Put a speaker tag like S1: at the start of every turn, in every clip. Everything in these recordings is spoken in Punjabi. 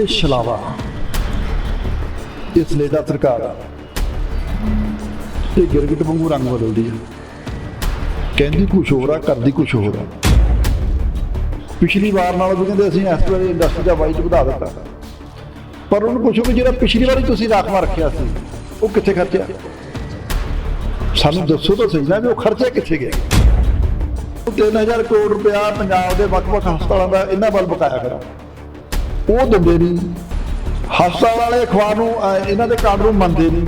S1: ਇਹ ਛਲਾਵਾ ਇਸ ਲਈ ਸਰਕਾਰ ਇਹ ਗਿਰਗਿਟ ਵਾਂਗੂ ਰੰਗ ਬਦਲਦੀ ਆ। ਕਹਿੰਦੀ ਕੁਛ ਹੋਰ ਆ, ਕਰਦੀ ਕੁਛ ਹੋਰ ਆ। ਪਿਛਲੀ ਵਾਰ ਨਾਲੋਂ ਵੀ ਕਹਿੰਦੇ ਅਸੀਂ ਇਸ ਵਾਰੀ ਇੰਡਸਟਰੀ ਦਾ ਵਾਈਟ ਵਧਾ ਦਿੱਤਾ। ਪਰ ਉਹਨੂੰ ਪੁੱਛੋ ਕਿ ਜਿਹੜਾ ਪਿਛਲੀ ਵਾਰੀ ਤੁਸੀਂ ਰਾਖਵਾ ਰੱਖਿਆ ਸੀ, ਉਹ ਕਿੱਥੇ ਖਰਚਿਆ? ਸਾਨੂੰ ਦੱਸੋ ਤਾਂ ਸਹੀ ਨਾ ਵੀ ਉਹ ਖਰਚਾ ਕਿੱਥੇ ਗਿਆ। 3000 ਕਰੋੜ ਰੁਪਇਆ ਪੰਜਾਬ ਦੇ ਵੱਖ-ਵੱਖ ਹਸਪਤਾਲਾਂ ਦਾ ਇਹਨਾਂ ਵੱਲ ਬਕਾਇਆ ਕਰਾ ਉਹ ਦਿੰਦੇ ਨਹੀਂ। ਹਸਪਤਾਲ ਵਾਲੇ ਅਖਬਾਰ ਨੂੰ ਅਹ, ਇਹਨਾਂ ਦੇ ਕਾਰਡ ਨੂੰ ਮੰਨਦੇ ਨਹੀਂ।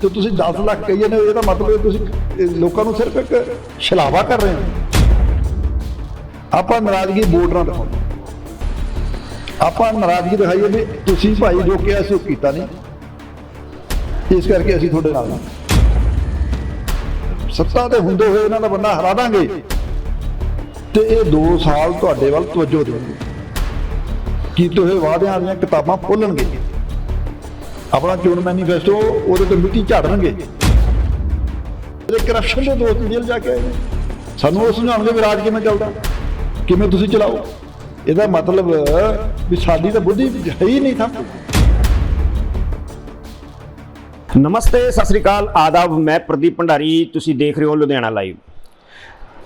S1: ਤੇ ਤੁਸੀਂ 10 ਲੱਖ ਕਹੀਏ ਨੇ ਇਹਦਾ ਮਤਲਬ ਹੈ ਤੁਸੀਂ ਇਹ ਲੋਕਾਂ ਨੂੰ ਸਿਰਫ ਇੱਕ ਛਲਾਵਾ ਕਰ ਰਹੇ ਹੋ। ਆਪਾਂ ਨਾਰਾਜ਼ਗੀ ਵੋਟ ਨਾਲ ਦਿਖਾਉਂਦੇ ਆਪਾਂ ਨਾਰਾਜ਼ਗੀ ਦਿਖਾਈਏ ਵੀ ਤੁਸੀਂ ਭਾਈ ਜੋ ਕਿਹਾ ਸੀ ਉਹ ਕੀਤਾ ਨਹੀਂ। ਇਸ ਕਰਕੇ ਅਸੀਂ ਤੁਹਾਡੇ ਨਾਲ ਹਾਂ। ਸੱਤਾ ਤੇ ਹੁੰਦੇ ਹੋਏ ਇਹਨਾਂ ਦਾ ਬੰਦਾ ਹਰਾ ਦਾਂਗੇ। ਤੇ ਇਹ 2 ਸਾਲ ਤੁਹਾਡੇ ਵੱਲ ਤਵੱਜੋ ਦੇਣਗੇ। ਕੀਤੇ ਹੋਏ ਵਾਅਦਿਆਂ ਦੀਆਂ ਕਿਤਾਬਾਂ ਖੋਲਣਗੇ? ਆਪਣਾ ਚੋਣ ਮੈਨੀਫੈਸਟੋ ਉਹਦੇ ਤੇ ਮਿੱਟੀ ਝਾੜਨਗੇ। ਇਹ ਕਰਪਸ਼ਨ ਦੇ ਦੋਸਤ ਜੇਲ੍ਹ ਜਾ ਕੇ ਆਏ ਨੇ, ਸਾਨੂੰ ਉਹ ਸਮਝਾਉਣਗੇ ਵੀ ਰਾਜ ਕਿਵੇਂ ਚੱਲਦਾ, ਕਿਵੇਂ ਤੁਸੀਂ ਚਲਾਓ। ਇਹਦਾ ਮਤਲਬ ਵੀ ਸਾਡੀ ਤਾਂ ਬੁੱਧੀ ਹੈ ਹੀ ਨਹੀਂ ਥਾਂ।
S2: ਨਮਸਤੇ, ਸਤਿ ਸ੍ਰੀ ਅਕਾਲ, ਆਦਾਬ, ਮੈਂ ਪ੍ਰਦੀਪ ਭੰਡਾਰੀ, ਤੁਸੀਂ ਦੇਖ ਰਹੇ ਹੋ ਲੁਧਿਆਣਾ ਲਾਈਵ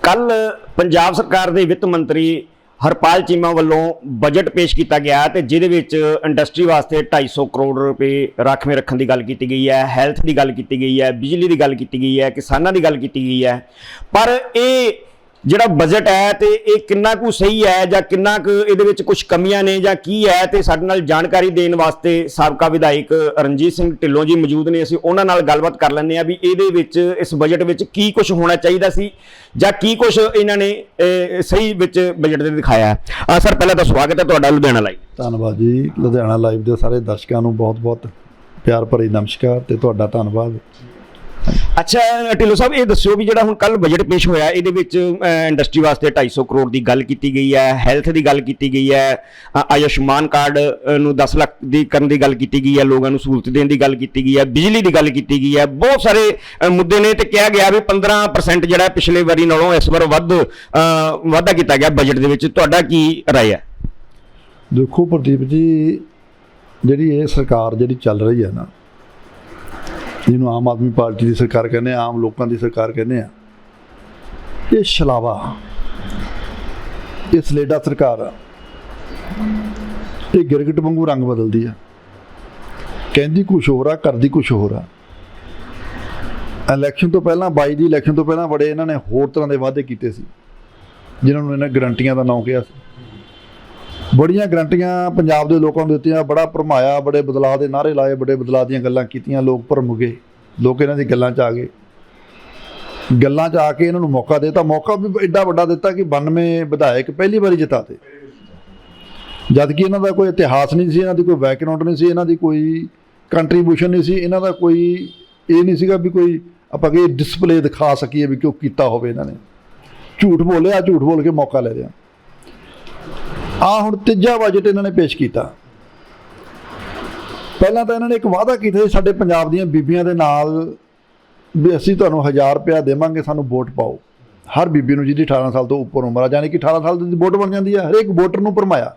S2: ਕੱਲ ਪੰਜਾਬ ਸਰਕਾਰ ਦੇ ਵਿੱਤ ਮੰਤਰੀ ਹਰਪਾਲ ਚੀਮਾ ਵੱਲੋਂ ਬਜਟ ਪੇਸ਼ ਕੀਤਾ ਗਿਆ ਤੇ ਜਿਹਦੇ ਵਿੱਚ ਇੰਡਸਟਰੀ ਵਾਸਤੇ 250 ਕਰੋੜ ਰੁਪਏ ਰਾਖਵੇਂ ਰੱਖਣ ਦੀ ਗੱਲ ਕੀਤੀ ਗਈ ਹੈ ਹੈਲਥ ਦੀ ਗੱਲ ਕੀਤੀ ਗਈ ਹੈ, ਬਿਜਲੀ ਦੀ ਗੱਲ ਕੀਤੀ ਗਈ ਹੈ, ਕਿਸਾਨਾਂ ਦੀ ਗੱਲ ਕੀਤੀ ਗਈ ਹੈ। ਪਰ ਇਹ ਜਿਹੜਾ ਬਜਟ ਹੈ ਤੇ ਇਹ ਕਿੰਨਾ ਕੁ ਸਹੀ ਹੈ ਜਾਂ ਕਿੰਨਾ ਕੁ ਇਹਦੇ ਵਿੱਚ ਕੁਝ ਕਮੀਆਂ ਨੇ ਜਾਂ ਕੀ ਹੈ ਤੇ ਸਾਡੇ ਨਾਲ ਜਾਣਕਾਰੀ ਦੇਣ ਵਾਸਤੇ ਸਾਬਕਾ ਵਿਧਾਇਕ ਰਣਜੀਤ ਸਿੰਘ ਢਿੱਲੋਂ ਜੀ ਮੌਜੂਦ ਨੇ, ਅਸੀਂ ਉਹਨਾਂ ਨਾਲ ਗੱਲਬਾਤ ਕਰ ਲੈਂਦੇ ਆ ਵੀ ਇਹਦੇ ਵਿੱਚ, ਇਸ ਬਜਟ ਵਿੱਚ ਕੀ ਕੁਝ ਹੋਣਾ ਚਾਹੀਦਾ ਸੀ ਜਾਂ ਕੀ ਕੁਝ ਇਹਨਾਂ ਨੇ ਸਹੀ ਵਿੱਚ ਬਜਟ ਦੇ ਦਿਖਾਇਆ। ਆ ਸਰ, ਪਹਿਲਾਂ ਤਾਂ ਸਵਾਗਤ ਹੈ ਤੁਹਾਡਾ ਲੁਧਿਆਣਾ ਲਾਈਵ
S1: ਧੰਨਵਾਦ ਜੀ। ਲੁਧਿਆਣਾ ਲਾਈਵ ਦੇ ਸਾਰੇ ਦਰਸ਼ਕਾਂ ਨੂੰ ਬਹੁਤ-ਬਹੁਤ ਪਿਆਰ ਭਰੀ ਨਮਸਕਾਰ ਤੇ ਤੁਹਾਡਾ ਧੰਨਵਾਦ।
S2: ਅੱਛਾ, ਢਿੱਲੋਂ ਸਾਹਿਬ, ਇਹ ਦੱਸਿਓ ਵੀ ਜਿਹੜਾ ਹੁਣ ਕੱਲ ਬਜਟ ਪੇਸ਼ ਹੋਇਆ, ਇਹਦੇ ਵਿੱਚ ਇੰਡਸਟਰੀ ਵਾਸਤੇ 250 ਕਰੋੜ ਦੀ ਗੱਲ ਕੀਤੀ ਗਈ ਹੈ ਹੈਲਥ ਦੀ ਗੱਲ ਕੀਤੀ ਗਈ ਹੈ ਆਯੁਸ਼ਮਾਨ ਕਾਰਡ ਨੂੰ 10 ਲੱਖ ਦੀ ਕਰਨ ਦੀ ਗੱਲ ਕੀਤੀ ਗਈ ਹੈ, ਲੋਕਾਂ ਨੂੰ ਸਹੂਲਤ ਦੇਣ ਦੀ ਗੱਲ ਕੀਤੀ ਗਈ ਹੈ, ਬਿਜਲੀ ਦੀ ਗੱਲ ਕੀਤੀ ਗਈ ਹੈ, ਬਹੁਤ ਸਾਰੇ ਮੁੱਦੇ ਨੇ ਤੇ ਕਿਹਾ ਗਿਆ ਵੀ 15% ਜਿਹੜਾ ਪਿਛਲੇ ਵਾਰੀ ਨਾਲੋਂ ਇਸ ਵਾਰ ਵੱਧ ਵਾਧਾ ਕੀਤਾ ਗਿਆ ਬਜਟ ਦੇ ਵਿੱਚ। ਤੁਹਾਡਾ ਕੀ ਰਾਏ ਹੈ?
S1: ਦੇਖੋ ਪ੍ਰਦੀਪ ਜੀ, ਜਿਹੜੀ ਇਹ ਸਰਕਾਰ ਜਿਹੜੀ ਚੱਲ ਰਹੀ ਹੈ ਨਾ ਜਿਹਨੂੰ ਆਮ ਆਦਮੀ ਪਾਰਟੀ ਦੀ ਸਰਕਾਰ ਕਹਿੰਦੇ ਆ, ਆਮ ਲੋਕਾਂ ਦੀ ਸਰਕਾਰ ਕਹਿੰਦੇ ਆ। ਇਹ ਛਲਾਵਾ ਇਹ ਸਲੇਡਾ ਸਰਕਾਰ। ਆ ਇਹ ਗਿਰਗਟ ਵਾਂਗੂ ਰੰਗ ਬਦਲਦੀ ਆ। ਕਹਿੰਦੀ ਕੁਛ ਹੋਰ ਆ, ਕਰਦੀ ਕੁਛ ਹੋਰ ਆ। ਇਲੈਕਸ਼ਨ ਤੋਂ ਪਹਿਲਾਂ 22 ਦੀ ਇਲੈਕਸ਼ਨ ਤੋਂ ਪਹਿਲਾਂ ਬੜੇ ਇਹਨਾਂ ਨੇ ਹੋਰ ਤਰ੍ਹਾਂ ਦੇ ਵਾਅਦੇ ਕੀਤੇ ਸੀ। ਜਿਨ੍ਹਾਂ ਨੂੰ ਇਹਨਾਂ ਗਰੰਟੀਆਂ ਦਾ ਨਾਂ ਕਿਹਾ ਸੀ। ਬੜੀਆਂ ਗਰੰਟੀਆਂ ਪੰਜਾਬ ਦੇ ਲੋਕਾਂ ਨੂੰ ਦਿੱਤੀਆਂ, ਬੜਾ ਭਰਮਾਇਆ, ਬੜੇ ਬਦਲਾਅ ਦੇ ਨਾਰੇ ਲਾਏ, ਬੜੇ ਬਦਲਾਅ ਦੀਆਂ ਗੱਲਾਂ ਕੀਤੀਆਂ, ਲੋਕ ਭਰਮ ਗਏ, ਲੋਕ ਇਹਨਾਂ ਦੀ ਗੱਲਾਂ 'ਚ ਆ ਗਏ। ਗੱਲਾਂ 'ਚ ਆ ਕੇ ਇਹਨਾਂ ਨੂੰ ਮੌਕਾ ਦਿੱਤਾ, ਮੌਕਾ ਵੀ ਐਡਾ ਵੱਡਾ ਦਿੱਤਾ ਕਿ 92 ਵਿਧਾਇਕ ਪਹਿਲੀ ਵਾਰੀ ਜਿਤਾਤੇ ਜਦ ਕਿ ਇਹਨਾਂ ਦਾ ਕੋਈ ਇਤਿਹਾਸ ਨਹੀਂ ਸੀ, ਇਹਨਾਂ ਦੀ ਕੋਈ ਬੈਕਗ੍ਰਾਉਂਡ ਨਹੀਂ ਸੀ, ਇਹਨਾਂ ਦੀ ਕੋਈ ਕੰਟਰੀਬਿਊਸ਼ਨ ਨਹੀਂ ਸੀ, ਇਹਨਾਂ ਦਾ ਕੋਈ ਇਹ ਨਹੀਂ ਸੀਗਾ ਵੀ ਕੋਈ ਆਪਾਂ ਕਿ ਡਿਸਪਲੇ ਦਿਖਾ ਸਕੀਏ ਵੀ ਕਿਉਂ ਕੀਤਾ ਹੋਵੇ ਇਹਨਾਂ ਨੇ। ਝੂਠ ਬੋਲਿਆ, ਝੂਠ ਬੋਲ ਕੇ ਮੌਕਾ ਲੈ ਲਿਆ। ਆ ਹੁਣ ਤੀਜਾ ਬਜਟ ਇਹਨਾਂ ਨੇ ਪੇਸ਼ ਕੀਤਾ। ਪਹਿਲਾਂ ਤਾਂ ਇਹਨਾਂ ਨੇ ਇੱਕ ਵਾਅਦਾ ਕੀਤਾ ਸੀ, ਸਾਡੇ ਪੰਜਾਬ ਦੀਆਂ ਬੀਬੀਆਂ ਦੇ ਨਾਲ ਵੀ ਅਸੀਂ ਤੁਹਾਨੂੰ 1000 ਰੁਪਇਆ ਦੇਵਾਂਗੇ, ਸਾਨੂੰ ਵੋਟ ਪਾਓ। ਹਰ ਬੀਬੀ ਨੂੰ ਜਿਹਦੀ 18 ਸਾਲ ਤੋਂ ਉੱਪਰ ਉਮਰ ਆ, ਯਾਨੀ ਕਿ 18 ਸਾਲ ਦੀ ਵੋਟ ਬਣ ਜਾਂਦੀ ਹੈ ਹਰੇਕ ਵੋਟਰ ਨੂੰ ਭਰਮਾਇਆ।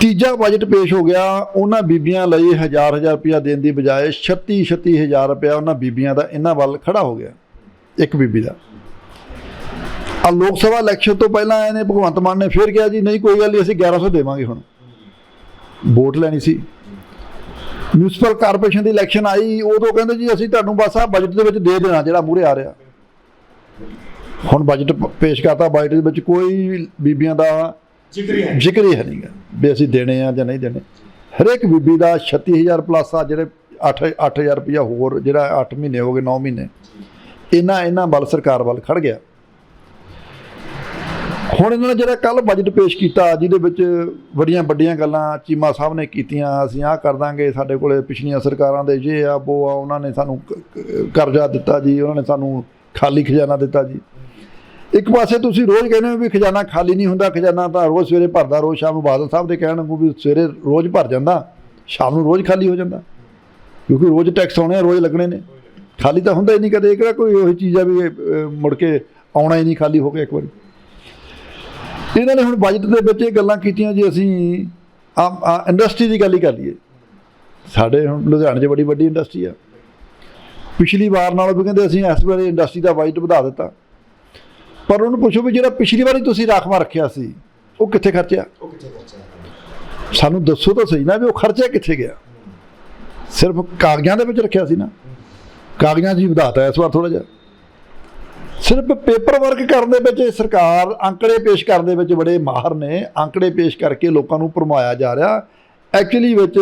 S1: ਤੀਜਾ ਬਜਟ ਪੇਸ਼ ਹੋ ਗਿਆ, ਉਹਨਾਂ ਬੀਬੀਆਂ ਲਈ 1000 1000 ਰੁਪਇਆ ਦੇਣ ਦੀ ਬਜਾਏ 36 36000 ਰੁਪਇਆ ਉਹਨਾਂ ਬੀਬੀਆਂ ਦਾ ਇਹਨਾਂ ਵੱਲ ਖੜਾ ਹੋ ਗਿਆ, ਇੱਕ ਬੀਬੀ ਦਾ। ਆ ਲੋਕ ਸਭਾ ਇਲੈਕਸ਼ਨ ਤੋਂ ਪਹਿਲਾਂ ਇਹਨੇ ਭਗਵੰਤ ਮਾਨ ਨੇ ਫੇਰ ਕਿਹਾ ਜੀ ਨਹੀਂ ਕੋਈ ਗੱਲ ਨਹੀਂ ਅਸੀਂ 1100 ਦੇਵਾਂਗੇ ਹੁਣ। ਵੋਟ ਲੈਣੀ ਸੀ। ਮਿਊਨਿਸਪਲ ਕਾਰਪੋਰੇਸ਼ਨ ਦੀ ਇਲੈਕਸ਼ਨ ਆਈ ਉਦੋਂ ਕਹਿੰਦੇ ਜੀ ਅਸੀਂ ਤੁਹਾਨੂੰ ਬਸ ਆ ਬਜਟ ਦੇ ਵਿੱਚ ਦੇ ਦੇਣਾ ਜਿਹੜਾ ਮੂਰੇ ਆ ਰਿਹਾ। ਹੁਣ ਬਜਟ ਪੇਸ਼ ਕਰਤਾ ਬਜਟ ਦੇ ਵਿੱਚ ਕੋਈ ਬੀਬੀਆਂ ਦਾ ਜ਼ਿਕਰ ਹੀ ਹੈ ਨਹੀਂਗਾ ਵੀ ਅਸੀਂ ਦੇਣੇ ਆ ਜਾਂ ਨਹੀਂ ਦੇਣੇ। ਹਰੇਕ ਬੀਬੀ ਦਾ 36000 ਪਲੱਸ ਆ ਜਿਹੜੇ 8 8000 ਰੁਪਇਆ ਹੋਰ ਜਿਹੜਾ 8 ਮਹੀਨੇ ਹੋ ਗਏ 9 ਮਹੀਨੇ। ਇਹਨਾਂ ਇਹਨਾਂ ਵੱਲ ਸਰਕਾਰ ਵੱਲ ਖੜ ਗਿਆ। ਹੁਣ ਇਹਨਾਂ ਨੇ ਜਿਹੜਾ ਕੱਲ ਬਜਟ ਪੇਸ਼ ਕੀਤਾ, ਜਿਹਦੇ ਵਿੱਚ ਬੜੀਆਂ ਵੱਡੀਆਂ ਗੱਲਾਂ ਚੀਮਾ ਸਾਹਿਬ ਨੇ ਕੀਤੀਆਂ, ਅਸੀਂ ਆਹ ਕਰ ਦਾਂਗੇ, ਸਾਡੇ ਕੋਲੇ ਪਿਛਲੀਆਂ ਸਰਕਾਰਾਂ ਦੇ ਜੇ ਆ ਉਹ ਆ, ਉਹਨਾਂ ਨੇ ਸਾਨੂੰ ਕ- ਕਰਜ਼ਾ ਦਿੱਤਾ ਜੀ, ਉਹਨਾਂ ਨੇ ਸਾਨੂੰ ਖਾਲੀ ਖਜ਼ਾਨਾ ਦਿੱਤਾ ਜੀ। ਇੱਕ ਪਾਸੇ ਤੁਸੀਂ ਰੋਜ਼ ਕਹਿੰਦੇ ਹੋ ਵੀ ਖਜ਼ਾਨਾ ਖਾਲੀ ਨਹੀਂ ਹੁੰਦਾ, ਖਜ਼ਾਨਾ ਤਾਂ ਰੋਜ਼ ਸਵੇਰੇ ਭਰਦਾ, ਰੋਜ਼ ਸ਼ਾਮ ਨੂੰ ਬਾਦਲ ਸਾਹਿਬ ਦੇ ਕਹਿਣ ਨੂੰ ਵੀ ਸਵੇਰੇ ਰੋਜ਼ ਭਰ ਜਾਂਦਾ, ਸ਼ਾਮ ਨੂੰ ਰੋਜ਼ ਖਾਲੀ ਹੋ ਜਾਂਦਾ। ਕਿਉਂਕਿ ਰੋਜ਼ ਟੈਕਸ ਆਉਣੇ ਆ, ਰੋਜ਼ ਲੱਗਣੇ ਨੇ। ਖਾਲੀ ਤਾਂ ਹੁੰਦਾ ਹੀ ਨਹੀਂ ਕਦੇ, ਇਹ ਕਿਹੜਾ ਕੋਈ ਉਹੀ ਚੀਜ਼ ਆ ਵੀ ਮੁੜ ਕੇ ਆਉਣਾ ਹੀ ਨਹੀਂ ਖਾਲੀ ਹੋ ਕੇ ਇੱਕ ਵਾਰੀ। ਇਹਨਾਂ ਨੇ ਹੁਣ ਬਜਟ ਦੇ ਵਿੱਚ ਇਹ ਗੱਲਾਂ ਕੀਤੀਆਂ ਜੀ ਅਸੀਂ ਆ ਇੰਡਸਟਰੀ ਦੀ ਗੱਲ ਹੀ ਕਰ ਲਈਏ। ਸਾਡੇ ਹੁਣ ਲੁਧਿਆਣੇ 'ਚ ਬੜੀ ਵੱਡੀ ਇੰਡਸਟਰੀ ਆ। ਪਿਛਲੀ ਵਾਰ ਨਾਲੋਂ ਵੀ ਕਹਿੰਦੇ ਅਸੀਂ ਇਸ ਵਾਰੀ ਇੰਡਸਟਰੀ ਦਾ ਬਾਈਟ ਵਧਾ ਦਿੱਤਾ। ਪਰ ਉਹਨੂੰ ਪੁੱਛੋ ਵੀ ਜਿਹੜਾ ਪਿਛਲੀ ਵਾਰੀ ਤੁਸੀਂ ਰਾਖਵਾ ਰੱਖਿਆ ਸੀ ਉਹ ਕਿੱਥੇ ਖਰਚਿਆ? ਸਾਨੂੰ ਦੱਸੋ ਤਾਂ ਸਹੀ ਨਾ ਵੀ ਉਹ ਖਰਚਿਆ ਕਿੱਥੇ ਗਿਆ? ਸਿਰਫ ਕਾਗਜ਼ਾਂ ਦੇ ਵਿੱਚ ਰੱਖਿਆ ਸੀ ਨਾ। ਕਾਗਜ਼ਾਂ 'ਚ ਹੀ ਵਧਾਤਾ ਇਸ ਵਾਰ ਥੋੜਾ ਜਿਹਾ। ਸਿਰਫ ਪੇਪਰ ਵਰਕ ਕਰਨ ਦੇ ਵਿੱਚ ਸਰਕਾਰ ਅੰਕੜੇ ਪੇਸ਼ ਕਰਨ ਦੇ ਵਿੱਚ ਬੜੇ ਮਾਹਰ ਨੇ ਅੰਕੜੇ ਪੇਸ਼ ਕਰਕੇ ਲੋਕਾਂ ਨੂੰ ਭਰਮਾਇਆ ਜਾ ਰਿਹਾ। ਐਕਚੁਅਲੀ ਵਿੱਚ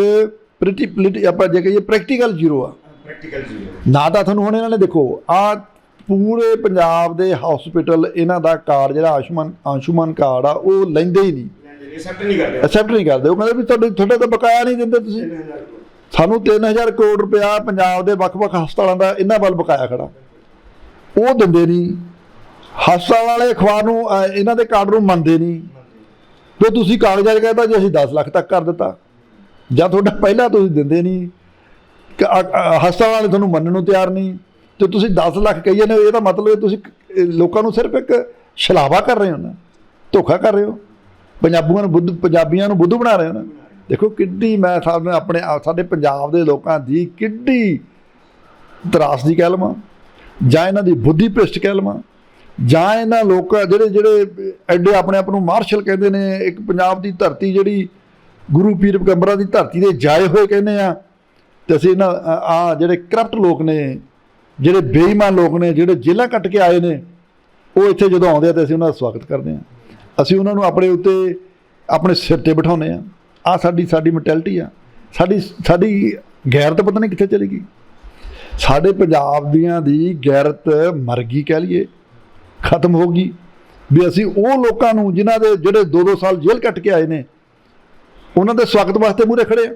S1: ਪ੍ਰੀਟੀ ਪੋਲੀਟੀ ਆਪਾਂ ਜੇ ਕਹੀਏ ਪ੍ਰੈਕਟੀਕਲ ਜ਼ੀਰੋ ਆ।
S2: ਪ੍ਰੈਕਟੀਕਲ ਜੀ
S1: ਨਾ ਤਾਂ ਤੁਹਾਨੂੰ ਹੁਣ ਇਹਨਾਂ ਨੇ ਦੇਖੋ ਆ ਪੂਰੇ ਪੰਜਾਬ ਦੇ ਹਸਪੀਟਲ ਇਹਨਾਂ ਦਾ ਕਾਰਡ ਜਿਹੜਾ ਆਯੁਸ਼ਮਾਨ ਆਯੁਸ਼ਮਾਨ ਕਾਰਡ ਆ ਉਹ ਲੈਂਦੇ ਹੀ ਨਹੀਂ।
S2: ਐਕਸੈਪਟ ਨਹੀਂ ਕਰਦੇ।
S1: ਐਕਸੈਪਟ ਨਹੀਂ ਕਰਦੇ। ਉਹ ਕਹਿੰਦੇ ਵੀ ਤੁਹਾਡੇ ਤੁਹਾਡੇ ਤਾਂ ਬਕਾਇਆ ਨਹੀਂ ਦਿੰਦੇ ਤੁਸੀਂ। ਸਾਨੂੰ 3000 ਕਰੋੜ ਰੁਪਇਆ ਪੰਜਾਬ ਦੇ ਵੱਖ-ਵੱਖ ਹਸਪਤਾਲਾਂ ਦਾ ਇਹਨਾਂ ਵੱਲ ਬਕਾਇਆ ਖੜਾ। ਉਹ ਦਿੰਦੇ ਨਹੀਂ। ਹਸਪਤਾਲ ਵਾਲੇ ਅਖਬਾਰ ਨੂੰ ਇਹਨਾਂ ਦੇ ਕਾਰਡ ਨੂੰ ਮੰਨਦੇ ਨਹੀਂ। ਤੇ ਤੁਸੀਂ ਕਾਗਜ਼ਾਂ 'ਚ ਕਹਿੰਦਾ ਜੀ, ਅਸੀਂ 10 ਲੱਖ ਤੱਕ ਕਰ ਦਿੱਤਾ। ਜਾਂ ਤੁਹਾਡਾ ਪਹਿਲਾਂ ਤੁਸੀਂ ਦਿੰਦੇ ਨਹੀਂ। ਹਸਪਤਾਲ ਵਾਲੇ ਤੁਹਾਨੂੰ ਮੰਨਣ ਨੂੰ ਤਿਆਰ ਨਹੀਂ। ਤੇ ਤੁਸੀਂ 10 ਲੱਖ ਕਹੀ ਜਾਂਦੇ ਹੋ ਇਹਦਾ ਮਤਲਬ ਹੈ ਤੁਸੀਂ ਲੋਕਾਂ ਨੂੰ ਸਿਰਫ ਇੱਕ ਛਲਾਵਾ ਕਰ ਰਹੇ ਹੋ ਨਾ। ਧੋਖਾ ਕਰ ਰਹੇ ਹੋ। ਪੰਜਾਬੀਆਂ ਨੂੰ ਬੁੱਧ, ਪੰਜਾਬੀਆਂ ਨੂੰ ਬੁੱਧ ਬਣਾ ਰਹੇ ਹੋ ਨਾ। ਦੇਖੋ ਕਿੱਡੀ ਮੈਂ ਸਾਹਮਣੇ ਆਪਣੇ ਸਾਡੇ ਪੰਜਾਬ ਦੇ ਲੋਕਾਂ ਦੀ ਕਿੱਡੀ ਤਰਾਸ ਦੀ ਕਹਿ ਲਵਾਂ ਜਾਂ ਇਹਨਾਂ ਦੀ ਬੁੱਧੀ ਭ੍ਰਿਸ਼ਟ ਕਹਿ ਲਵਾਂ, ਜਾਂ ਇਹਨਾਂ ਲੋਕ ਜਿਹੜੇ ਜਿਹੜੇ ਐਡੇ ਆਪਣੇ ਆਪ ਨੂੰ ਮਾਰਸ਼ਲ ਕਹਿੰਦੇ ਨੇ, ਇੱਕ ਪੰਜਾਬ ਦੀ ਧਰਤੀ ਜਿਹੜੀ ਗੁਰੂ ਪੀਰ ਪੈਗੰਬਰਾਂ ਦੀ ਧਰਤੀ ਦੇ ਜਾਏ ਹੋਏ ਕਹਿੰਦੇ ਆ, ਤੇ ਅਸੀਂ ਇਹਨਾਂ, ਆ ਜਿਹੜੇ ਕਰਪਟ ਲੋਕ ਨੇ, ਜਿਹੜੇ ਬੇਈਮਾਨ ਲੋਕ ਨੇ, ਜਿਹੜੇ ਜੇਲ੍ਹਾਂ ਕੱਟ ਕੇ ਆਏ ਨੇ, ਉਹ ਇੱਥੇ ਜਦੋਂ ਆਉਂਦੇ ਆ ਤੇ ਅਸੀਂ ਉਹਨਾਂ ਦਾ ਸਵਾਗਤ ਕਰਦੇ ਆ। ਅਸੀਂ ਉਹਨਾਂ ਨੂੰ ਆਪਣੇ ਉੱਤੇ ਆਪਣੇ ਸਿਰ ਤੇ ਬਿਠਾਉਂਦੇ ਆ। ਆ ਸਾਡੀ ਸਾਡੀ ਮੈਂਟੈਲਿਟੀ ਆ। ਸਾਡੀ ਸਾਡੀ ਗੈਰਤ ਪਤਾ ਨਹੀਂ ਕਿੱਥੇ ਚਲੀ ਗਈ। ਸਾਡੇ ਪੰਜਾਬ ਦੀਆਂ ਦੀ ਗੈਰਤ ਮਰ ਗਈ ਕਹਿ ਲਈਏ, ਖਤਮ ਹੋ ਗਈ। ਵੀ ਅਸੀਂ ਉਹ ਲੋਕਾਂ ਨੂੰ ਜਿਨ੍ਹਾਂ ਦੇ ਜਿਹੜੇ 2-2 ਸਾਲ ਜੇਲ੍ਹ ਕੱਟ ਕੇ ਆਏ ਨੇ, ਉਹਨਾਂ ਦੇ ਸਵਾਗਤ ਵਾਸਤੇ ਮੂਹਰੇ ਖੜੇ ਆ,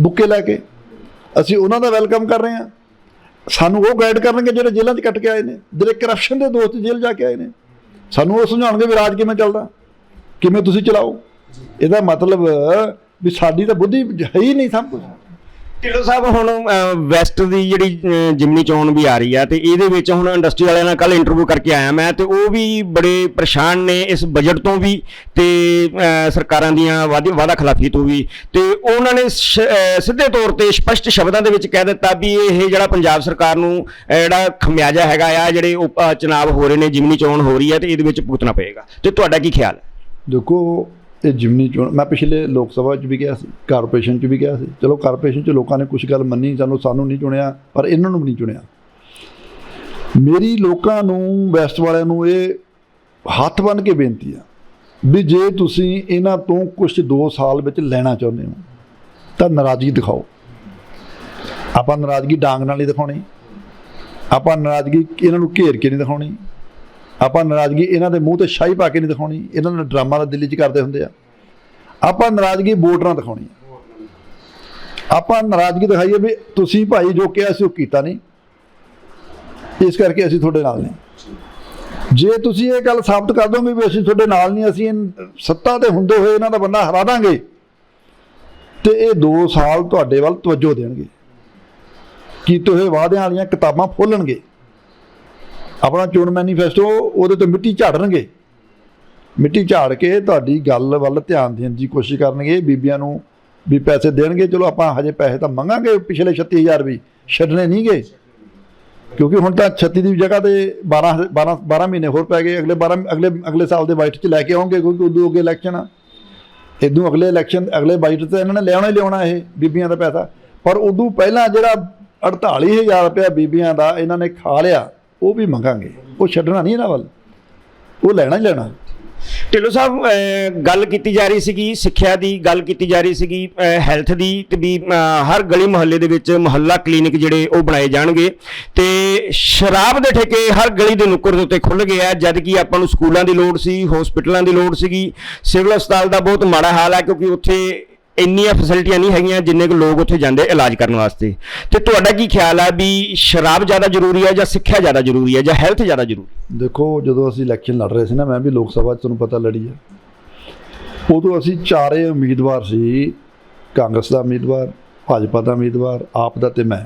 S1: ਬੁੱਕੇ ਲੈ ਕੇ। ਅਸੀਂ ਉਹਨਾਂ ਦਾ ਵੈਲਕਮ ਕਰ ਰਹੇ ਹਾਂ ਸਾਨੂੰ ਉਹ ਗਾਈਡ ਕਰਨਗੇ ਜਿਹੜੇ ਜੇਲ੍ਹਾਂ 'ਚ ਕੱਟ ਕੇ ਆਏ ਨੇ, ਜਿਹੜੇ ਕਰਪਸ਼ਨ ਦੇ ਦੋਸਤ ਜੇਲ੍ਹ ਜਾ ਕੇ ਆਏ ਨੇ। ਸਾਨੂੰ ਉਹ ਸਮਝਾਉਣਗੇ ਵੀ ਰਾਜ ਕਿਵੇਂ ਚੱਲਦਾ, ਕਿਵੇਂ ਤੁਸੀਂ ਚਲਾਓ। ਇਹਦਾ ਮਤਲਬ ਵੀ ਸਾਡੀ ਤਾਂ ਬੁੱਧੀ ਹੈ ਹੀ ਨਹੀਂ ਸਭ ਕੁਝ
S2: ਢਿੱਲੋਂ ਸਾਹਿਬ, ਹੁਣ ਵੈਸਟ ਦੀ ਜਿਹੜੀ ਜਿਮਨੀ ਚੋਣ ਵੀ ਆ ਰਹੀ ਆ, ਤੇ ਇਹਦੇ ਵਿੱਚ ਹੁਣ ਇੰਡਸਟਰੀ ਵਾਲਿਆਂ ਨਾਲ ਕੱਲ ਇੰਟਰਵਿਊ ਕਰਕੇ ਆਇਆ ਮੈਂ, ਤੇ ਉਹ ਵੀ ਬੜੇ ਪਰੇਸ਼ਾਨ ਨੇ ਇਸ ਬਜਟ ਤੋਂ ਵੀ, ਤੇ ਸਰਕਾਰਾਂ ਦੀਆਂ ਵਾਅਦੇ ਵਾਅਦਾ ਖਿਲਾਫੀ ਤੋਂ ਵੀ। ਤੇ ਉਹਨਾਂ ਨੇ ਸਿੱਧੇ ਤੌਰ ਤੇ ਸਪਸ਼ਟ ਸ਼ਬਦਾਂ ਦੇ ਵਿੱਚ ਕਹਿ ਦਿੱਤਾ ਵੀ ਇਹ ਜਿਹੜਾ ਪੰਜਾਬ ਸਰਕਾਰ ਨੂੰ ਜਿਹੜਾ ਖਮਿਆਜਾ ਹੈਗਾ ਆ, ਜਿਹੜੇ ਉਪ- ਚੁਣਾਵ ਹੋ ਰਹੇ ਨੇ, ਜਿਮਨੀ ਚੋਣ ਹੋ ਰਹੀ ਹੈ ਤੇ ਇਹਦੇ ਵਿੱਚ ਭੁਗਤਣਾ ਪਏਗਾ। ਤੇ ਤੁਹਾਡਾ ਕੀ ਖਿਆਲ ਹੈ?
S1: ਦੇਖੋ ਇਹ ਜਿਮਨੀ ਚੋਣ ਮੈਂ ਪਿਛਲੇ ਲੋਕ ਸਭਾ 'ਚ ਵੀ ਗਿਆ ਸੀ, ਕਾਰਪੋਰੇਸ਼ਨ 'ਚ ਵੀ ਗਿਆ ਸੀ। ਚਲੋ ਕਾਰਪੋਰੇਸ਼ਨ 'ਚ ਲੋਕਾਂ ਨੇ ਕੁਝ ਗੱਲ ਮੰਨੀ, ਸਾਨੂੰ ਸਾਨੂੰ ਨਹੀਂ ਚੁਣਿਆ, ਪਰ ਇਹਨਾਂ ਨੂੰ ਵੀ ਨਹੀਂ ਚੁਣਿਆ। ਮੇਰੀ ਲੋਕਾਂ ਨੂੰ, ਵੈਸਟ ਵਾਲਿਆਂ ਨੂੰ ਇਹ ਹੱਥ ਬੰਨ ਕੇ ਬੇਨਤੀ ਆ ਵੀ ਜੇ ਤੁਸੀਂ ਇਹਨਾਂ ਤੋਂ ਕੁਝ 2 ਸਾਲ ਵਿੱਚ ਲੈਣਾ ਚਾਹੁੰਦੇ ਹੋ, ਤਾਂ ਨਾਰਾਜ਼ਗੀ ਦਿਖਾਓ। ਆਪਾਂ ਨਾਰਾਜ਼ਗੀ ਡਾਂਗ ਨਾਲ ਨਹੀਂ ਦਿਖਾਉਣੀ। ਆਪਾਂ ਨਾਰਾਜ਼ਗੀ ਇਹਨਾਂ ਨੂੰ ਘੇਰ ਕੇ ਨਹੀਂ ਦਿਖਾਉਣੀ। ਆਪਾਂ ਨਾਰਾਜ਼ਗੀ ਇਹਨਾਂ ਦੇ ਮੂੰਹ ਤੇ ਸ਼ਾਹੀ ਪਾ ਕੇ ਨਹੀਂ ਦਿਖਾਉਣੀ, ਇਹਨਾਂ ਨੇ ਡਰਾਮਾ ਦਾ ਦਿੱਲੀ 'ਚ ਕਰਦੇ ਹੁੰਦੇ ਆ। ਆਪਾਂ ਨਾਰਾਜ਼ਗੀ ਵੋਟ ਨਾਲ ਦਿਖਾਉਣੀ ਆਪਾਂ ਨਾਰਾਜ਼ਗੀ ਦਿਖਾਈਏ ਵੀ ਤੁਸੀਂ ਭਾਈ ਜੋ ਕਿਹਾ ਸੀ ਉਹ ਕੀਤਾ ਨਹੀਂ। ਇਸ ਕਰਕੇ ਅਸੀਂ ਤੁਹਾਡੇ ਨਾਲ ਨਹੀਂ ਜੇ ਤੁਸੀਂ ਇਹ ਗੱਲ ਸਾਬਤ ਕਰ ਦੋਗੇ ਵੀ ਅਸੀਂ ਤੁਹਾਡੇ ਨਾਲ ਨਹੀਂ, ਅਸੀਂ ਸੱਤਾ ਤੇ ਹੁੰਦੇ ਹੋਏ ਇਹਨਾਂ ਦਾ ਬੰਦਾ ਹਰਾ ਦਾਂਗੇ, ਤੇ ਇਹ 2 ਸਾਲ ਤੁਹਾਡੇ ਵੱਲ ਤਵੱਜੋ ਦੇਣਗੇ। ਕੀਤੇ ਹੋਏ ਵਾਅਦਿਆਂ ਵਾਲੀਆਂ ਕਿਤਾਬਾਂ ਫੋਲਣਗੇ। ਆਪਣਾ ਚੋਣ ਮੈਨੀਫੈਸਟੋ, ਉਹਦੇ ਤੋਂ ਮਿੱਟੀ ਝਾੜਨਗੇ। ਮਿੱਟੀ ਝਾੜ ਕੇ ਤੁਹਾਡੀ ਗੱਲ ਵੱਲ ਧਿਆਨ ਦੇਣ ਦੀ ਕੋਸ਼ਿਸ਼ ਕਰਨਗੇ, ਬੀਬੀਆਂ ਨੂੰ ਵੀ ਪੈਸੇ ਦੇਣਗੇ। ਚਲੋ ਆਪਾਂ ਹਜੇ ਪੈਸੇ ਤਾਂ ਮੰਗਾਂਗੇ, ਪਿਛਲੇ 36000 ਵੀ ਛੱਡਣੇ ਨਹੀਂ ਗਏ ਕਿਉਂਕਿ ਹੁਣ ਤਾਂ 36 ਦੀ ਜਗ੍ਹਾ ਤੇ 12 12 12 ਮਹੀਨੇ ਹੋਰ ਪੈ ਗਏ। ਅਗਲੇ 12 ਅਗਲੇ ਅਗਲੇ ਸਾਲ ਦੇ ਬਜਟ 'ਚ ਲੈ ਕੇ ਆਉਂਗੇ ਕਿਉਂਕਿ ਉਦੋਂ ਅੱਗੇ ਇਲੈਕਸ਼ਨ ਆ। ਇਦੋਂ ਅਗਲੇ ਇਲੈਕਸ਼ਨ ਅਗਲੇ ਬਜਟ ਤੇ ਇਹਨਾਂ ਨੇ ਲਿਆਉਣਾ ਹੀ ਲਿਆਉਣਾ ਇਹ, ਬੀਬੀਆਂ ਦਾ ਪੈਸਾ। ਪਰ ਉਦੋਂ ਪਹਿਲਾਂ ਜਿਹੜਾ 48000 ਰੁਪਇਆ ਬੀਬੀਆਂ ਦਾ ਇਹਨਾਂ ਨੇ ਖਾ ਲਿਆ ਉਹ ਵੀ ਮੰਗਾਂਗੇ। ਉਹ ਛੱਡਣਾ ਨਹੀਂ ਇਹਨਾਂ ਵੱਲ। ਉਹ ਲੈਣਾ ਹੀ ਲੈਣਾ।
S2: ਢਿੱਲੋਂ ਸਾਹਿਬ ਗੱਲ ਕੀਤੀ ਜਾ ਰਹੀ ਸੀਗੀ, ਸਿੱਖਿਆ ਦੀ ਗੱਲ ਕੀਤੀ ਜਾ ਰਹੀ ਸੀਗੀ ਹੈਲਥ ਦੀ ਤੇ ਵੀ ਹਰ ਗਲੀ ਮੁਹੱਲੇ ਦੇ ਵਿੱਚ ਮੁਹੱਲਾ ਕਲੀਨਿਕ ਜਿਹੜੇ ਉਹ ਬਣਾਏ ਜਾਣਗੇ। ਤੇ ਸ਼ਰਾਬ ਦੇ ਠੇਕੇ ਹਰ ਗਲੀ ਦੇ ਨੁੱਕਰ ਦੇ ਉੱਤੇ ਖੁੱਲ ਗਏ ਆ ਜਦ ਕਿ ਆਪਾਂ ਨੂੰ ਸਕੂਲਾਂ ਦੀ ਲੋੜ ਸੀ ਹਸਪੀਟਲਾਂ ਦੀ ਲੋੜ ਸੀਗੀ। ਸਿਵਲ ਹਸਪਤਾਲ ਦਾ ਬਹੁਤ ਮਾੜਾ ਹਾਲ ਹੈ, ਕਿਉਂਕਿ ਉੱਥੇ ਇੰਨੀਆਂ ਫੈਸਿਲਿਟੀਆਂ ਨਹੀਂ ਹੈਗੀਆਂ ਜਿੰਨੇ ਕੁ ਲੋਕ ਉੱਥੇ ਜਾਂਦੇ ਇਲਾਜ ਕਰਨ ਵਾਸਤੇ। ਤੇ ਤੁਹਾਡਾ ਕੀ ਖਿਆਲ ਆ ਵੀ ਸ਼ਰਾਬ ਜ਼ਿਆਦਾ ਜ਼ਰੂਰੀ ਹੈ ਜਾਂ ਸਿੱਖਿਆ ਜ਼ਿਆਦਾ ਜ਼ਰੂਰੀ ਹੈ ਜਾਂ ਹੈਲਥ ਜ਼ਿਆਦਾ ਜ਼ਰੂਰੀ
S1: ਦੇਖੋ, ਜਦੋਂ ਅਸੀਂ ਇਲੈਕਸ਼ਨ ਲੜ ਰਹੇ ਸੀ ਨਾ, ਮੈਂ ਵੀ ਲੋਕ ਸਭਾ 'ਚ ਤੁਹਾਨੂੰ ਪਤਾ ਲੜੀ ਆ। ਉਦੋਂ ਅਸੀਂ ਚਾਰੇ ਉਮੀਦਵਾਰ ਸੀ, ਕਾਂਗਰਸ ਦਾ ਉਮੀਦਵਾਰ, ਭਾਜਪਾ ਦਾ ਉਮੀਦਵਾਰ, ਆਪ ਦਾ ਤੇ ਮੈਂ।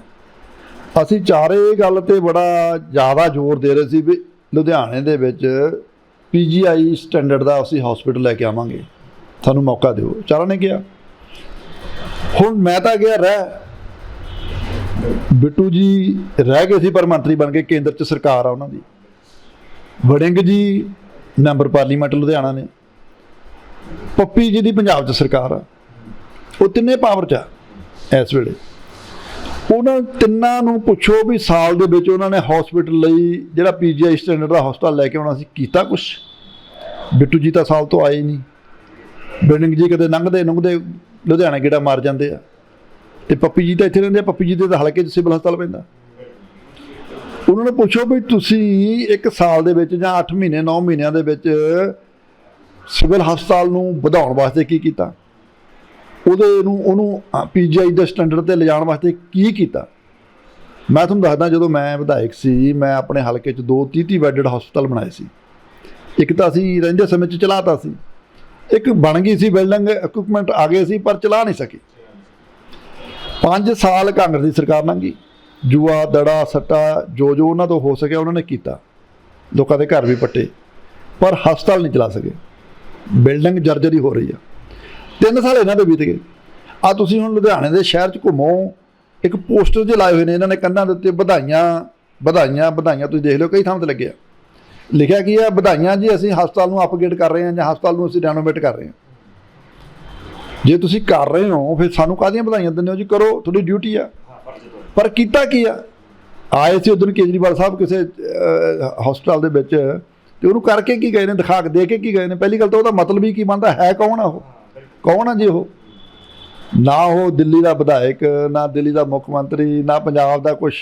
S1: ਅਸੀਂ ਚਾਰੇ ਇਹ ਗੱਲ ਤੇ ਬੜਾ ਜ਼ਿਆਦਾ ਜ਼ੋਰ ਦੇ ਰਹੇ ਸੀ ਵੀ ਲੁਧਿਆਣੇ ਦੇ ਵਿੱਚ ਪੀਜੀਆਈ ਸਟੈਂਡਰਡ ਦਾ ਅਸੀਂ ਹਸਪੀਟਲ ਲੈ ਕੇ ਆਵਾਂਗੇ। ਸਾਨੂੰ ਮੌਕਾ ਦਿਓ। ਚਾਰਾਂ ਨੇ ਕਿਹਾ। ਹੁਣ ਮੈਂ ਤਾਂ ਗਿਆ ਰਹਿ। ਬਿੱਟੂ ਜੀ ਰਹਿ ਗਏ ਸੀ ਪਰ ਮੰਤਰੀ ਬਣ ਕੇ ਕੇਂਦਰ 'ਚ ਸਰਕਾਰ ਆ ਉਹਨਾਂ ਦੀ। ਵੜਿੰਗ ਜੀ ਮੈਂਬਰ ਪਾਰਲੀਮੈਂਟ ਲੁਧਿਆਣਾ ਨੇ। ਪੱਪੀ ਜੀ ਦੀ ਪੰਜਾਬ 'ਚ ਸਰਕਾਰ ਆ। ਉਹ ਤਿੰਨੇ ਪਾਵਰ 'ਚ ਆ ਇਸ ਵੇਲੇ। ਉਹਨਾਂ ਤਿੰਨਾਂ ਨੂੰ ਪੁੱਛੋ ਵੀ ਸਾਲ ਦੇ ਵਿੱਚ ਉਹਨਾਂ ਨੇ ਹਸਪੀਟਲ ਲਈ ਜਿਹੜਾ ਪੀਜੀਆਈ ਸਟੈਂਡਰਡ ਦਾ ਹਸਪਤਾਲ ਲੈ ਕੇ ਆਉਣਾ ਸੀ ਕੀਤਾ ਕੁਛ? ਬਿੱਟੂ ਜੀ ਤਾਂ ਸਾਲ ਤੋਂ ਆਏ ਹੀ ਨਹੀਂ। ਬਿਲਡਿੰਗ ਜੀ ਕਦੇ ਲੰਘਦੇ ਲੰਘਦੇ ਲੁਧਿਆਣਾ ਗੇੜਾ ਮਾਰ ਜਾਂਦੇ ਆ। ਤੇ ਪੱਪੀ ਜੀ ਤਾਂ ਇੱਥੇ ਰਹਿੰਦੇ ਆ, ਪੱਪੀ ਜੀ ਦੇ ਤਾਂ ਹਲਕੇ 'ਚ ਸਿਵਲ ਹਸਪਤਾਲ ਪੈਂਦਾ। ਉਹਨਾਂ ਨੂੰ ਪੁੱਛੋ ਵੀ ਤੁਸੀਂ ਇੱਕ ਸਾਲ ਦੇ ਵਿੱਚ ਜਾਂ 8 ਮਹੀਨੇ 9 ਮਹੀਨਿਆਂ ਦੇ ਵਿੱਚ ਸਿਵਲ ਹਸਪਤਾਲ ਨੂੰ ਵਧਾਉਣ ਵਾਸਤੇ ਕੀ ਕੀਤਾ? ਉਹਦੇ ਨੂੰ, ਉਹਨੂੰ ਪੀਜੀਆਈ ਦੇ ਸਟੈਂਡਰਡ ਤੇ ਲਿਜਾਣ ਵਾਸਤੇ ਕੀ ਕੀਤਾ? ਮੈਂ ਤੁਹਾਨੂੰ ਦੱਸਦਾ, ਜਦੋਂ ਮੈਂ ਵਿਧਾਇਕ ਸੀ, ਮੈਂ ਆਪਣੇ ਹਲਕੇ 'ਚ ਦੋ 30 ਬੈੱਡਡ ਹਸਪਤਾਲ ਬਣਾਏ ਸੀ। ਇੱਕ ਤਾਂ ਅਸੀਂ ਰਹਿੰਦੇ ਸਮੇਂ 'ਚ ਚਲਾਤਾ ਸੀ। ਇੱਕ ਬਣ ਗਈ ਸੀ ਬਿਲਡਿੰਗ ਇਕਵਿਪਮੈਂਟ ਆ ਗਏ ਸੀ, ਪਰ ਚਲਾ ਨਹੀਂ ਸਕੀ। 5 ਸਾਲ ਕਾਂਗਰਸ ਦੀ ਸਰਕਾਰ ਲੰਘੀ ਜੂਆ, ਦੜਾ, ਸੱਟਾ, ਜੋ ਜੋ ਉਹਨਾਂ ਤੋਂ ਹੋ ਸਕਿਆ ਉਹਨਾਂ ਨੇ ਕੀਤਾ। ਲੋਕਾਂ ਦੇ ਘਰ ਵੀ ਪੱਟੇ, ਪਰ ਹਸਪਤਾਲ ਨਹੀਂ ਚਲਾ ਸਕੇ। ਬਿਲਡਿੰਗ ਜਰਜਰੀ ਹੋ ਰਹੀ ਆ। ਤਿੰਨ ਸਾਲ ਇਹਨਾਂ ਦੇ ਬੀਤ ਗਏ। ਆ ਤੁਸੀਂ ਹੁਣ ਲੁਧਿਆਣੇ ਦੇ ਸ਼ਹਿਰ 'ਚ ਘੁੰਮੋ, ਇੱਕ ਪੋਸਟਰ ਜੇ ਲਾਏ ਹੋਏ ਨੇ, ਇਹਨਾਂ ਨੇ ਕੰਧਾਂ ਦੇ ਉੱਤੇ ਵਧਾਈਆਂ ਵਧਾਈਆਂ ਵਧਾਈਆਂ, ਤੁਸੀਂ ਦੇਖ ਲਿਓ, ਕਈ ਥਾਂ ਤੇ ਲੱਗਿਆ ਲਿਖਿਆ ਕੀ ਹੈ ਵਧਾਈਆਂ ਜੀ, ਅਸੀਂ ਹਸਪਤਾਲ ਨੂੰ ਅਪਗ੍ਰੇਡ ਕਰ ਰਹੇ ਹਾਂ ਜਾਂ ਹਸਪਤਾਲ ਨੂੰ ਅਸੀਂ ਰੈਨੋਵੇਟ ਕਰ ਰਹੇ ਹਾਂ। ਜੇ ਤੁਸੀਂ ਕਰ ਰਹੇ ਹੋ, ਫਿਰ ਸਾਨੂੰ ਕਾਹਦੀਆਂ ਵਧਾਈਆਂ ਦਿੰਦੇ ਹੋ ਜੀ? ਕਰੋ, ਤੁਹਾਡੀ ਡਿਊਟੀ ਆ। ਪਰ ਕੀਤਾ ਕੀ ਆ? ਆਏ ਸੀ ਉਦੋਂ ਕੇਜਰੀਵਾਲ ਸਾਹਿਬ ਕਿਸੇ ਹਸਪਤਾਲ ਦੇ ਵਿੱਚ ਤੇ ਉਹਨੂੰ ਕਰਕੇ ਕੀ ਗਏ ਨੇ, ਦਿਖਾ ਕੇ, ਦੇ ਕੇ ਕੀ ਗਏ ਨੇ? ਪਹਿਲੀ ਗੱਲ ਤਾਂ ਉਹਦਾ ਮਤਲਬ ਹੀ ਕੀ ਬਣਦਾ? ਹੈ ਕੌਣ ਆ ਉਹ? ਕੌਣ ਆ ਜੀ ਉਹ? ਨਾ ਉਹ ਦਿੱਲੀ ਦਾ ਵਿਧਾਇਕ, ਨਾ ਦਿੱਲੀ ਦਾ ਮੁੱਖ ਮੰਤਰੀ, ਨਾ ਪੰਜਾਬ ਦਾ ਕੁਝ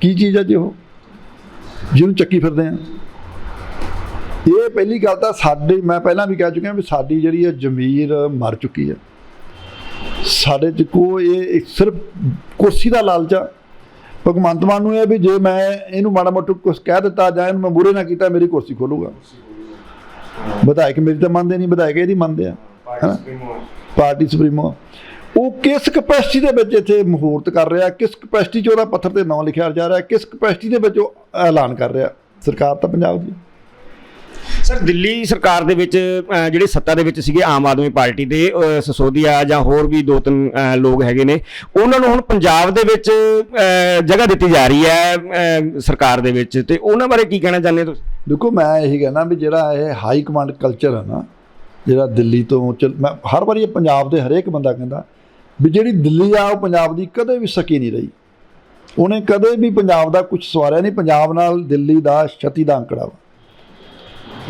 S1: ਕੀ ਚੀਜ਼ ਆ ਜੀ ਉਹ? ਜਿਹਨੂੰ ਚੱਕੀ ਫਿਰਦੇ ਆ। ਇਹ ਪਹਿਲੀ ਗੱਲ ਤਾਂ ਸਾਡੇ, ਮੈਂ ਪਹਿਲਾਂ ਵੀ ਕਹਿ ਚੁੱਕਿਆ ਵੀ ਸਾਡੀ ਜਿਹੜੀ ਹੈ ਜ਼ਮੀਰ ਮਰ ਚੁੱਕੀ ਹੈ। ਸਾਡੇ ਚ ਕੋ ਇਹ ਸਿਰਫ ਕੁਰਸੀ ਦਾ ਲਾਲਚ ਆ। ਭਗਵੰਤ ਮਾਨ ਨੂੰ ਇਹ ਵੀ ਜੇ ਮੈਂ ਇਹਨੂੰ ਮਾੜਾ ਮੋਟਾ ਕੁਝ ਕਹਿ ਦਿੱਤਾ ਜਾਂ ਇਹਨੂੰ ਮੈਂ ਬੁਰੇ ਨਾ ਕੀਤਾ, ਮੇਰੀ ਕੁਰਸੀ ਖੋਲੂਗਾ। ਵਿਧਾਇਕ ਮੇਰੀ ਤਾਂ ਮੰਨਦੇ ਨਹੀਂ, ਵਿਧਾਇਕ ਇਹਦੀ ਮੰਨਦੇ ਆ, ਹੈਨਾ? Party supremo. ਉਹ ਕਿਸ ਕਪੈਸਿਟੀ ਦੇ ਵਿੱਚ ਇੱਥੇ ਮਹੂਰਤ ਕਰ ਰਿਹਾ, ਕਿਸ ਕਪੈਸਿਟੀ 'ਚ ਉਹਦਾ ਪੱਥਰ ਤੇ ਨਾਂ ਲਿਖਿਆ ਜਾ ਰਿਹਾ, ਕਿਸ ਕਪੈਸਿਟੀ ਦੇ ਵਿੱਚ ਉਹ ਐਲਾਨ ਕਰ ਰਿਹਾ। ਸਰਕਾਰ ਤਾਂ ਪੰਜਾਬ ਦੀ
S2: ਸਰ, ਦਿੱਲੀ ਸਰਕਾਰ ਦੇ ਵਿੱਚ ਜਿਹੜੇ ਸੱਤਾ ਦੇ ਵਿੱਚ ਸੀਗੇ ਆਮ ਆਦਮੀ ਪਾਰਟੀ ਦੇ ਸਸੋਦੀਆ ਜਾਂ ਹੋਰ ਵੀ ਦੋ ਤਿੰਨ ਲੋਕ ਹੈਗੇ ਨੇ, ਉਹਨਾਂ ਨੂੰ ਹੁਣ ਪੰਜਾਬ ਦੇ ਵਿੱਚ ਜਗ੍ਹਾ ਦਿੱਤੀ ਜਾ ਰਹੀ ਹੈ ਸਰਕਾਰ ਦੇ ਵਿੱਚ। ਤੇ ਉਹਨਾਂ ਬਾਰੇ ਕੀ ਕਹਿਣਾ ਚਾਹੁੰਦੇ ਹੋ ਤੁਸੀਂ?
S1: ਦੇਖੋ, ਮੈਂ ਇਹੀ ਕਹਿਣਾ ਵੀ ਜਿਹੜਾ ਇਹ ਹਾਈ ਕਮਾਂਡ ਕਲਚਰ ਹੈ ਨਾ, ਜਿਹੜਾ ਦਿੱਲੀ ਤੋਂ ਚੱਲ- ਮੈਂ ਹਰ ਵਾਰੀ ਇਹ ਪੰਜਾਬ ਦੇ ਹਰੇਕ ਬੰਦਾ ਕਹਿੰਦਾ ਵੀ ਜਿਹੜੀ ਦਿੱਲੀ ਆ, ਉਹ ਪੰਜਾਬ ਦੀ ਕਦੇ ਵੀ ਸਕੀ ਨਹੀਂ ਰਹੀ। ਉਹਨੇ ਕਦੇ ਵੀ ਪੰਜਾਬ ਦਾ ਕੁਝ ਸਵਾਰਿਆ ਨਹੀਂ, ਪੰਜਾਬ ਨਾਲ ਦਿੱਲੀ ਦਾ ਛਤੀ ਦਾ ਅੰਕੜਾ ਵਾ।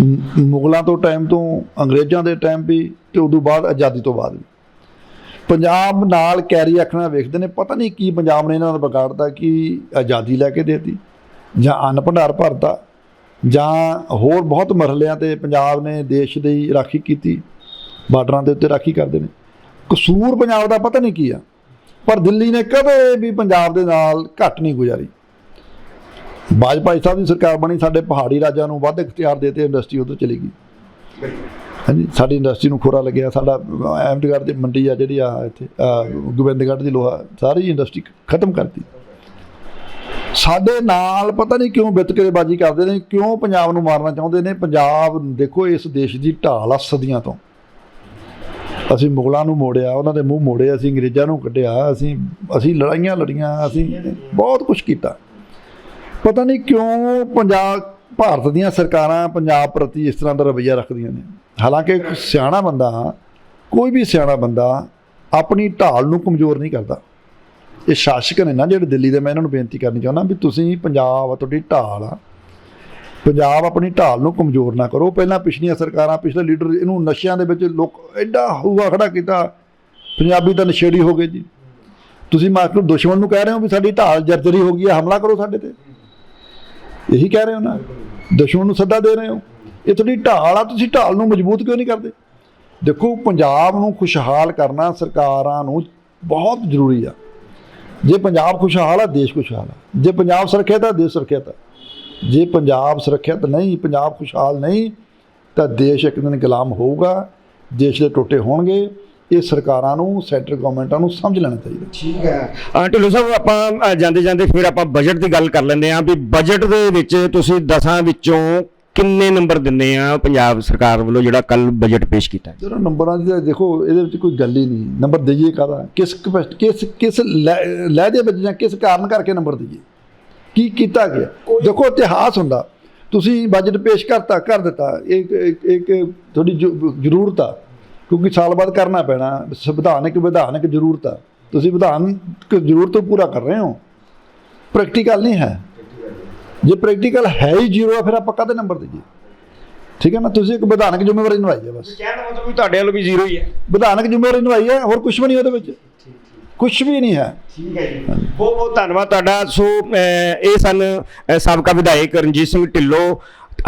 S1: ਮੁਗਲਾਂ ਤੋਂ ਟਾਈਮ ਤੋਂ, ਅੰਗਰੇਜ਼ਾਂ ਦੇ ਟਾਈਮ ਵੀ ਤੇ ਉਦੋਂ ਬਾਅਦ ਆਜ਼ਾਦੀ ਤੋਂ ਬਾਅਦ ਵੀ। ਪੰਜਾਬ ਨਾਲ ਕੈਰੀ ਰੱਖਣਾ ਵੇਖਦੇ ਨੇ, ਪਤਾ ਨਹੀਂ ਕੀ ਪੰਜਾਬ ਨੇ ਇਹਨਾਂ ਦਾ ਵਿਗਾੜਤਾ, ਕਿ ਆਜ਼ਾਦੀ ਲੈ ਕੇ ਦੇਤੀ, ਜਾਂ ਅੰਨ ਭੰਡਾਰ ਭਰਤਾ, ਜਾਂ ਹੋਰ ਬਹੁਤ ਮਰਹਲਿਆਂ ਤੇ ਪੰਜਾਬ ਨੇ ਦੇਸ਼ ਦੀ ਰਾਖੀ ਕੀਤੀ, ਬਾਰਡਰਾਂ ਦੇ ਉੱਤੇ ਰਾਖੀ ਕਰਦੇ ਨੇ। ਕਸੂਰ ਪੰਜਾਬ ਦਾ ਪਤਾ ਨਹੀਂ ਕੀ ਆ, ਪਰ ਦਿੱਲੀ ਨੇ ਕਦੇ ਵੀ ਪੰਜਾਬ ਦੇ ਨਾਲ ਘੱਟ ਨਹੀਂ ਗੁਜ਼ਾਰੀ। ਬਾਜਪਾਈ ਸਾਹਿਬ ਦੀ ਸਰਕਾਰ ਬਣੀ, ਸਾਡੇ ਪਹਾੜੀ ਰਾਜਾਂ ਨੂੰ ਵੱਧ ਇਖਤਿਆਰ ਦੇਤੇ ਇੰਡਸਟਰੀ ਉਧਰ ਚਲੀ ਗਈ। ਹਾਂਜੀ, ਸਾਡੀ ਇੰਡਸਟਰੀ ਨੂੰ ਖੋਰਾ ਲੱਗਿਆ, ਸਾਡਾ ਅਹਿਮਦਗੜ੍ਹ ਦੀ ਮੰਡੀ ਆ ਜਿਹੜੀ ਆ ਇੱਥੇ ਗੋਬਿੰਦਗੜ੍ਹ ਦੀ ਲੋਹਾ, ਸਾਰੀ ਇੰਡਸਟਰੀ ਖਤਮ ਕਰਤੀ। ਸਾਡੇ ਨਾਲ ਪਤਾ ਨਹੀਂ ਕਿਉਂ ਵਿਤਕਰੇਬਾਜ਼ੀ ਕਰਦੇ ਨੇ, ਕਿਉਂ ਪੰਜਾਬ ਨੂੰ ਮਾਰਨਾ ਚਾਹੁੰਦੇ ਨੇ? ਪੰਜਾਬ ਦੇਖੋ, ਇਸ ਦੇਸ਼ ਦੀ ਢਾਲ ਆ ਸਦੀਆਂ ਤੋਂ। ਅਸੀਂ ਮੁਗਲਾਂ ਨੂੰ ਮੋੜਿਆ, ਉਹਨਾਂ ਦੇ ਮੂੰਹ ਮੋੜੇ, ਅਸੀਂ ਅੰਗਰੇਜ਼ਾਂ ਨੂੰ ਕੱਢਿਆ, ਅਸੀਂ ਅਸੀਂ ਲੜਾਈਆਂ ਲੜੀਆਂ, ਅਸੀਂ ਬਹੁਤ ਕੁਝ ਕੀਤਾ। ਪਤਾ ਨਹੀਂ ਕਿਉਂ ਪੰਜਾਬ, ਭਾਰਤ ਦੀਆਂ ਸਰਕਾਰਾਂ ਪੰਜਾਬ ਪ੍ਰਤੀ ਇਸ ਤਰ੍ਹਾਂ ਦਾ ਰਵੱਈਆ ਰੱਖਦੀਆਂ ਨੇ। ਹਾਲਾਂਕਿ ਸਿਆਣਾ ਬੰਦਾ, ਕੋਈ ਵੀ ਸਿਆਣਾ ਬੰਦਾ ਆਪਣੀ ਢਾਲ ਨੂੰ ਕਮਜ਼ੋਰ ਨਹੀਂ ਕਰਦਾ। ਇਹ ਸ਼ਾਸਕ ਨੇ ਨਾ ਜਿਹੜੇ ਦਿੱਲੀ ਦੇ, ਮੈਂ ਇਹਨਾਂ ਨੂੰ ਬੇਨਤੀ ਕਰਨੀ ਚਾਹੁੰਦਾ ਵੀ ਤੁਸੀਂ ਪੰਜਾਬ ਆ ਤੁਹਾਡੀ ਢਾਲ ਆ ਪੰਜਾਬ ਆਪਣੀ ਢਾਲ ਨੂੰ ਕਮਜ਼ੋਰ ਨਾ ਕਰੋ। ਪਹਿਲਾਂ ਪਿਛਲੀਆਂ ਸਰਕਾਰਾਂ, ਪਿਛਲੇ ਲੀਡਰ ਇਹਨੂੰ ਨਸ਼ਿਆਂ ਦੇ ਵਿੱਚ ਲੋਕ ਐਡਾ ਹੂਆ ਖੜਾ ਕੀਤਾ। ਪੰਜਾਬੀ ਤਾਂ ਨਸ਼ੇੜੀ ਹੋ ਗਏ ਜੀ। ਤੁਸੀਂ ਮਾਸਟਰ ਦੁਸ਼ਮਣ ਨੂੰ ਕਹਿ ਰਹੇ ਹੋ ਵੀ ਸਾਡੀ ਢਾਲ ਜਰਜਰੀ ਹੋ ਗਈ ਹੈ, ਹਮਲਾ ਕਰੋ ਸਾਡੇ ਤੇ। ਇਹੀ ਕਹਿ ਰਹੇ ਹੋ ਨਾ? ਦੁਸ਼ਮਣ ਨੂੰ ਸੱਦਾ ਦੇ ਰਹੇ ਹੋ? ਇਹ ਤੁਹਾਡੀ ਢਾਲ ਆ, ਤੁਸੀਂ ਢਾਲ ਨੂੰ ਮਜ਼ਬੂਤ ਕਿਉਂ ਨਹੀਂ ਕਰਦੇ? ਦੇਖੋ, ਪੰਜਾਬ ਨੂੰ ਖੁਸ਼ਹਾਲ ਕਰਨਾ ਸਰਕਾਰਾਂ ਨੂੰ ਬਹੁਤ ਜ਼ਰੂਰੀ ਆ। ਜੇ ਪੰਜਾਬ ਖੁਸ਼ਹਾਲ ਆ, ਦੇਸ਼ ਖੁਸ਼ਹਾਲ ਆ। ਜੇ ਪੰਜਾਬ ਸੁਰੱਖਿਅਤ ਆ, ਦੇਸ਼ ਸੁਰੱਖਿਅਤ ਆ। ਜੇ ਪੰਜਾਬ ਸੁਰੱਖਿਅਤ ਨਹੀਂ, ਪੰਜਾਬ ਖੁਸ਼ਹਾਲ ਨਹੀਂ, ਤਾਂ ਦੇਸ਼ ਇੱਕ ਦਿਨ ਗੁਲਾਮ ਹੋਊਗਾ, ਦੇਸ਼ ਦੇ ਟੋਟੇ ਹੋਣਗੇ। ਇਹ ਸਰਕਾਰਾਂ ਨੂੰ ਸੈਂਟਰ ਗਵਰਨਮੈਂਟਾਂ ਨੂੰ ਸਮਝ ਲੈਣਾ ਚਾਹੀਦਾ।
S2: ਠੀਕ ਹੈ। ਢਿੱਲੋਂ ਸਾਹਿਬ ਆਪਾਂ ਜਾਂਦੇ ਜਾਂਦੇ ਫਿਰ ਆਪਾਂ ਬਜਟ ਦੀ ਗੱਲ ਕਰ ਲੈਂਦੇ ਹਾਂ ਵੀ ਬਜਟ ਦੇ ਵਿੱਚ ਤੁਸੀਂ ਦਸਾਂ ਵਿੱਚੋਂ ਕਿੰਨੇ ਨੰਬਰ ਦਿੰਦੇ ਆ ਪੰਜਾਬ ਸਰਕਾਰ ਵੱਲੋਂ ਜਿਹੜਾ ਕੱਲ ਬਜਟ ਪੇਸ਼ ਕੀਤਾ ਹੈ?
S1: ਜਦੋਂ ਨੰਬਰਾਂ ਦੀ ਤਾਂ ਦੇਖੋ ਇਹਦੇ ਵਿੱਚ ਕੋਈ ਗੱਲ ਹੀ ਨਹੀਂ। ਨੰਬਰ ਦਈਏ ਕਾਹਦਾ? ਕਿਸ ਕਿਸ ਕਿਸ ਲੈ- ਲਹਿਦੇ ਵਿੱਚ ਜਾਂ ਕਿਸ ਕਾਰਨ ਕਰਕੇ ਨੰਬਰ ਦਈਏ? ਕੀ ਕੀਤਾ ਗਿਆ? ਦੇਖੋ ਇਤਿਹਾਸ ਹੁੰਦਾ। ਤੁਸੀਂ ਬਜਟ ਪੇਸ਼ ਕਰਤਾ ਕਰ ਦਿੱਤਾ। ਇੱਕ ਇੱਕ ਤੁਹਾਡੀ ਜ਼ਰੂ- ਜ਼ਰੂਰਤ ਆ। ਕਿਉਂਕਿ ਸਾਲ ਬਾਅਦ ਕਰਨਾ ਪੈਣਾ ਸੰਵਿਧਾਨਕ ਵਿਧਾਨਕ ਜ਼ਰੂਰਤ ਆ। ਤੁਸੀਂ ਵਿਧਾਨਕ ਜ਼ਰੂਰਤ ਨੂੰ ਪੂਰਾ ਕਰ ਰਹੇ ਹੋ। ਪ੍ਰੈਕਟੀਕਲ ਨਹੀਂ ਹੈ। ਜੇ ਪ੍ਰੈਕਟੀਕਲ ਹੈ ਹੀ ਜ਼ੀਰੋ ਆ ਫਿਰ ਆਪਾਂ ਕਾਹਦੇ ਨੰਬਰ ਦਈਏ ਠੀਕ ਹੈ ਨਾ? ਤੁਸੀਂ ਇੱਕ ਵਿਧਾਨਕ ਜ਼ਿੰਮੇਵਾਰੀ ਨਿਭਾਈ ਹੈ ਬਸ।
S2: ਕਹਿਣ ਦਾ ਮਤਲਬ ਵੀ ਤੁਹਾਡੇ ਵੱਲੋਂ ਵੀ ਜ਼ੀਰੋ ਹੀ ਹੈ।
S1: ਵਿਧਾਨਕ ਜ਼ਿੰਮੇਵਾਰੀ ਨਿਭਾਈ ਹੈ ਹੋਰ ਕੁਝ ਵੀ ਨਹੀਂ ਉਹਦੇ ਵਿੱਚ। ਕੁਝ ਵੀ ਨਹੀਂ ਹੈ।
S2: ਠੀਕ ਹੈ ਜੀ। ਬਹੁਤ ਬਹੁਤ ਧੰਨਵਾਦ ਤੁਹਾਡਾ। ਸੋ ਇਹ ਸਨ ਸਾਬਕਾ ਵਿਧਾਇਕ ਰਣਜੀਤ ਸਿੰਘ ਢਿੱਲੋਂ।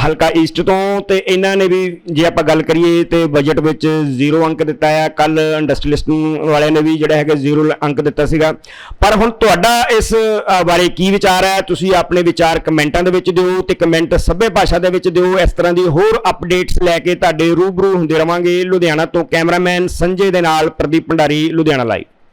S2: ਹਲਕਾ ਈਸਟ ਤੋਂ ਤੇ ਇਹਨਾਂ ਨੇ ਵੀ ਜੇ ਆਪਾਂ ਗੱਲ ਕਰੀਏ ਤੇ ਬਜਟ ਵਿੱਚ ਜ਼ੀਰੋ ਅੰਕ ਦਿੱਤਾ ਆ। ਕੱਲ ਇੰਡਸਟਰੀਲਿਸਟ ਵਾਲਿਆਂ ਨੇ ਵੀ ਜਿਹੜਾ ਹੈਗਾ ਜ਼ੀਰੋ ਅੰਕ ਦਿੱਤਾ ਸੀਗਾ। ਪਰ ਹੁਣ ਤੁਹਾਡਾ ਇਸ ਬਾਰੇ ਕੀ ਵਿਚਾਰ ਹੈ? ਤੁਸੀਂ ਆਪਣੇ ਵਿਚਾਰ ਕਮੈਂਟਾਂ ਦੇ ਵਿੱਚ ਦਿਓ ਤੇ ਕਮੈਂਟ ਸਭੇ ਭਾਸ਼ਾ ਦੇ ਵਿੱਚ ਦਿਓ। ਇਸ ਤਰ੍ਹਾਂ ਦੀ ਹੋਰ ਅਪਡੇਟਸ ਲੈ ਕੇ ਤੁਹਾਡੇ ਰੂਬਰੂ ਹੁੰਦੇ ਰਵਾਂਗੇ। ਲੁਧਿਆਣਾ ਤੋਂ ਕੈਮਰਾਮੈਨ ਸੰਜੇ ਦੇ ਨਾਲ ਪ੍ਰਦੀਪ ਭੰਡਾਰੀ, ਲੁਧਿਆਣਾ ਲਾਈਵ